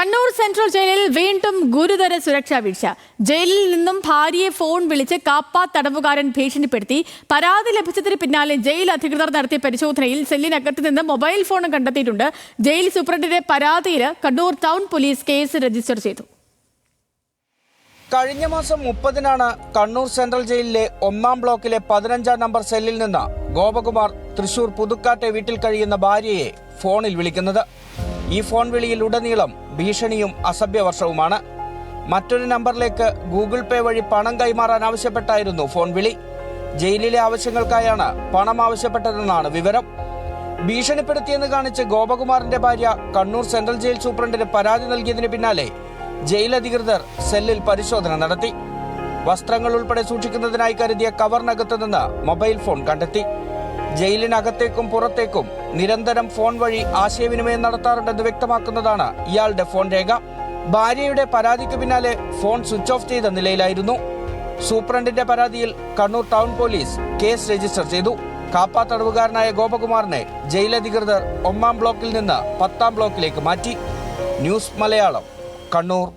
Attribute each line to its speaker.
Speaker 1: Kannur central ജയിലിൽ വീണ്ടും ഗുരുതര സുരക്ഷാ വീഴ്ച. ജയിലിൽ നിന്നും ഭാര്യയെ ഫോൺ വിളിച്ച് കാപ്പ തടവുകാരൻ ഭീഷണിപ്പെടുത്തി. പരാതി ലഭിച്ചതിന് പിന്നാലെ ജയിൽ അധികൃതർ നടത്തിയ പരിശോധനയിൽ സെല്ലിനകത്ത് നിന്ന് മൊബൈൽ ഫോൺ കണ്ടെത്തിയിട്ടുണ്ട്. ജയിൽ സൂപ്രണ്ടിന്റെ പരാതിയിൽ Kannur town police case register ചെയ്തു.
Speaker 2: കഴിഞ്ഞ മാസം മുപ്പതിനാണ് കണ്ണൂർ സെൻട്രൽ ജയിലിലെ ഒന്നാം ബ്ലോക്കിലെ പതിനഞ്ചാം നമ്പർ സെല്ലിൽ നിന്ന് ഗോപകുമാർ തൃശൂർ പുതുക്കാട്ടെ വീട്ടിൽ കഴിയുന്ന ഭാര്യയെ ഫോണിൽ വിളിക്കുന്നത്. ഈ ഫോൺ വിളിയിൽ ഉടനീളം ഭീഷണിയും അസഭ്യവർഷവുമാണ്. മറ്റൊരു നമ്പറിലേക്ക് ഗൂഗിൾ പേ വഴി പണം കൈമാറാൻ ആവശ്യപ്പെട്ടായിരുന്നു ഫോൺ വിളി. ജയിലിലെ ആവശ്യങ്ങൾക്കായാണ് പണം ആവശ്യപ്പെട്ടതെന്നാണ് വിവരം. ഭീഷണിപ്പെടുത്തിയെന്ന് കാണിച്ച് ഗോപകുമാറിന്റെ ഭാര്യ കണ്ണൂർ സെൻട്രൽ ജയിൽ സൂപ്രണ്ടിന് പരാതി നൽകിയതിന് പിന്നാലെ ജയിൽ അധികൃതർ സെല്ലിൽ പരിശോധന നടത്തി. വസ്ത്രങ്ങൾ ഉൾപ്പെടെ സൂക്ഷിക്കുന്നതിനായി കരുതിയ കവറിനകത്ത് നിന്ന് മൊബൈൽ ഫോൺ കണ്ടെത്തി. ജയിലിനകത്തേക്കും പുറത്തേക്കും നിരന്തരം ഫോൺ വഴി ആശയവിനിമയം നടത്താറുണ്ടെന്ന് വ്യക്തമാക്കുന്നതാണ് ഇയാളുടെ ഫോൺ രേഖ. ഭാര്യയുടെ പരാതിക്ക് പിന്നാലെ ഫോൺ സ്വിച്ച് ഓഫ് ചെയ്ത നിലയിലായിരുന്നു. സൂപ്രണ്ടിന്റെ പരാതിയിൽ Kannur town police case register ചെയ്തു. കാപ്പ തടവുകാരനായ ഗോപകുമാറിനെ ജയിലധികൃതർ ഒന്നാം ബ്ലോക്കിൽ നിന്ന് പത്താം ബ്ലോക്കിലേക്ക് മാറ്റി. ന്യൂസ് മലയാളം കണ്ണൂർ.